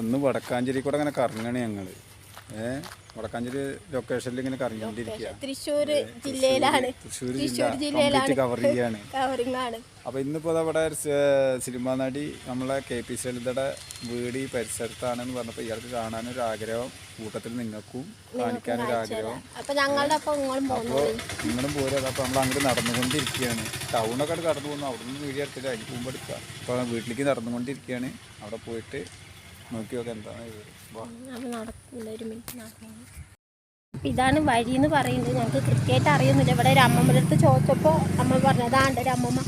ഒന്ന് വടക്കാഞ്ചേരി കൂടെ അങ്ങനെ കറങ്ങണേ ഞങ്ങൾ. വടക്കാഞ്ചേരി ലൊക്കേഷനിൽ ഇങ്ങനെ കറങ്ങിക്കൊണ്ടിരിക്കുക തൃശ്ശൂർ ജില്ലയിലാണ്. തൃശ്ശൂർ ജില്ല. കവറിംഗ് ആണ്. അപ്പൊ ഇന്നിപ്പോ അവിടെ സിനിമാ നടി നമ്മളെ കെ പി സലിതയുടെ വീട് ഈ പരിസരത്താണെന്ന് പറഞ്ഞപ്പോൾ ഇയാൾക്ക് കാണാനൊരു ആഗ്രഹം കൂട്ടത്തിൽ നിങ്ങൾക്കും കാണിക്കാനൊരു ആഗ്രഹം. അപ്പൊ അപ്പോൾ നിങ്ങളും പോരാ. അപ്പോൾ നമ്മൾ അങ്ങോട്ട് നടന്നുകൊണ്ടിരിക്കുകയാണ്. ടൗണൊക്കെ കടന്നു പോകുന്നു. അവിടെ നിന്ന് വീഡിയോ എടുത്തിട്ട് അതിന് മുമ്പ് എടുക്കുക. അപ്പോൾ വീട്ടിലേക്ക് നടന്നുകൊണ്ടിരിക്കുകയാണ്. അവിടെ പോയിട്ട് നോക്കി നോക്കാം എന്താണ് ഇത്. വാ. നടക്കില്ല ഒരു മിനിറ്റ് അപ്പൊ ഇതാണ് വഴി എന്ന് പറയുന്നത്. ഞങ്ങൾക്ക് കൃത്യമായിട്ട് അറിയുന്നില്ല ഇവിടെ ഒരു അമ്മമ്മയുടെ അടുത്ത് ചോദിച്ചപ്പോൾ അമ്മ പറഞ്ഞത് ആണ്ട് ഒരു അമ്മമ്മ.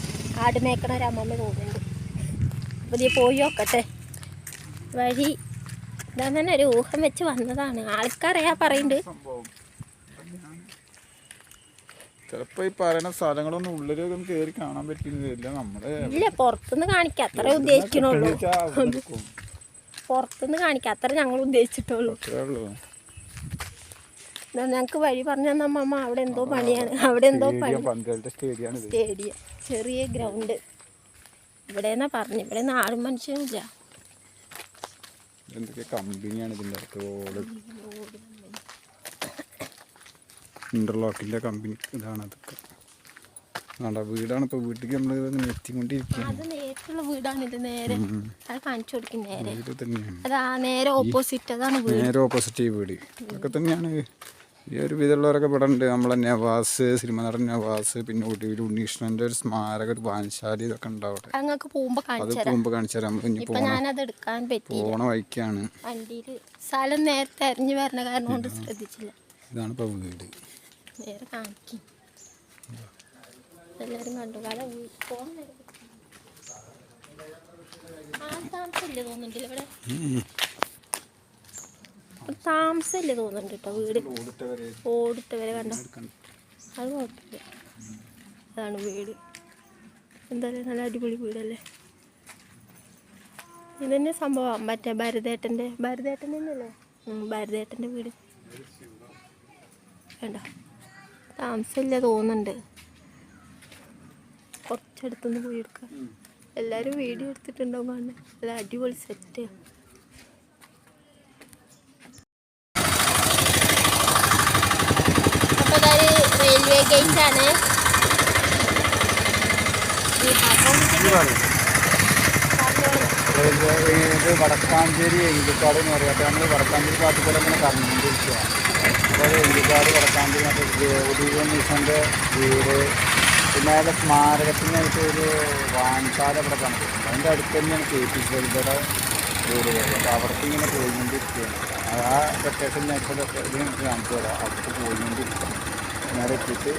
ആട് മേക്കണ ഒരു അമ്മമ്മ തോന്നുന്നുണ്ട്. അപ്പോൾ നീ പോയി നോക്കട്ടെ. വഴി ഇതാ തന്നെ ഒരു ഊഹം വെച്ച് വന്നതാണ്. ആൾക്കറിയാ പറയുന്നുണ്ട് ചിലപ്പോ ഈ പറയുന്ന സ്ഥലങ്ങളൊന്നും ഉള്ളിലൊന്നും കേറി കാണാൻ പറ്റുന്നില്ല നമ്മൾ ഇല്ല പുറത്തുനിന്ന് കാണിക്കാം അത്രേ ഉദ്ദേശിക്കണുള്ളൂ. പുറത്തുനിന്ന് കാണിക്കാം. അത്ര ഞങ്ങൾ ഉദ്ദേശിച്ചിട്ടുള്ളൂ. ഞങ്ങൾക്ക് വഴി പറഞ്ഞു തന്ന അമ്മ അവിടെ എന്തോ പണിയാണ്. അവിടെ എന്തോ പണി. സ്റ്റേഡിയം. ചെറിയ ഗ്രൗണ്ട്. ഇവിടെ എന്നാ പറഞ്ഞു. ഇവിടെ ആളും മനുഷ്യനില്ല എന്തൊക്കെ കമ്പനിയാണ് റോഡ്. കമ്പനി. ഇതാണ് അതൊക്കെ. ആണ്ടാ വീടാണ് ഇപ്പൊ. വീട്ടിലേക്ക് നമ്മൾ ഇങ്ങനെ എത്തിക്കൊണ്ടിരിക്കുകയാണ് അത് വീടാണ് ഇത് നേരെ. അത് കാണിച്ചു കൊടുക്കും നേരെ. വീട് തന്നെയാണ്. അതാ നേരെ ഓപ്പോസിറ്റ് അതാണ് വീട്. നേരെ ഓപ്പോസിറ്റ് ഈ വീട്. ഇതൊക്കെ തന്നെയാണ്. ഈ ഒരു വിധമുള്ളവരൊക്കെ ഇവിടെ ഉണ്ട്. നമ്മളെ നവാസ് സിനിമ നടൻ നവാസ് പിന്നെ ഒടുവിൽ ഉണ്ണീഷ്ണന്റെ ഒരു സ്മാരക ഒരു വാൻശാലി ഇതൊക്കെ ഉണ്ടാവട്ടെ അവിടെ. ഞങ്ങൾക്ക് പോകുമ്പോ അത് കാണിച്ചു തരാം. പോകുമ്പോൾ കാണിച്ചു തരാം. നമ്മൾ ഇനി ഇപ്പൊ പോണ ഞാനത് എടുക്കാൻ പറ്റി പോണ വഴിക്കാണ്. സ്ഥലം നേരത്തെ അറിഞ്ഞു വരണ കാരണം കൊണ്ട് ശ്രദ്ധിച്ചില്ല. ഇതാണ് ഇപ്പോൾ വീട്. നേരെ കാണിക്കും. എല്ലാരും കണ്ടു. കാരണം തോന്നുന്നുണ്ടല്ലോ ഇവിടെ? തോന്നുന്നുണ്ട് കേട്ടോ വീട്. ഓടിട്ടവരെ വരെ കണ്ടോ. അത് കുഴപ്പമില്ല. അതാണ് വീട്. എന്തായാലും നല്ല അടിപൊളി വീടല്ലേ? ഇതന്നെ സംഭവം. മറ്റേ ഭരതേട്ടന്റെ ഭരതേട്ടന്റെ തന്നെയല്ലേ? ഭരതേട്ടന്റെ വീട്. വേണ്ട താമസമില്ല തോന്നുന്നുണ്ട്. കുറച്ചടുത്തുനിന്ന് പോയി എടുക്കാം. എല്ലാവരും വീഡിയോ എടുത്തിട്ടുണ്ടാവും കാണുന്നത് നല്ല അടിപൊളി സെറ്റ് അപ്പോൾ ഇതൊരു റെയിൽവേ ഗേറ്റ് ആണ്. ഇത് വടക്കാഞ്ചേരി എങ്കിക്കാട് എന്ന് പറയാം. അപ്പോൾ നമ്മൾ വടക്കാഞ്ചേരി ഭാഗത്ത് കൂടെ ഇങ്ങനെ കറങ്ങിക്കുക അപ്പോൾ എങ്കിക്കാട് വടക്കാഞ്ചേരി മറ്റേ ഉദീപൻ മിഷന്റെ വീട് പിന്നെ അതിന്റെ സ്മാരകത്തിനായിട്ട് ഒരു വാൻശാല ഇവിടെ കണ്ടിട്ടുണ്ട്. അതിന്റെ അടുത്ത് തന്നെയാണ് കെ പി സരിതയുടെ വീട് അപ്പോൾ അവിടേക്ക് ഇങ്ങനെ പോയിക്കൊണ്ടിരിക്കുകയാണ്. ആ ലൊക്കേഷൻ ഞാൻ ഇപ്പോൾ കാണിച്ചു തരാം. അവിടേക്ക് പോയിക്കൊണ്ടിരിക്കുകയാണ്. നേരെ എത്തിയിട്ട്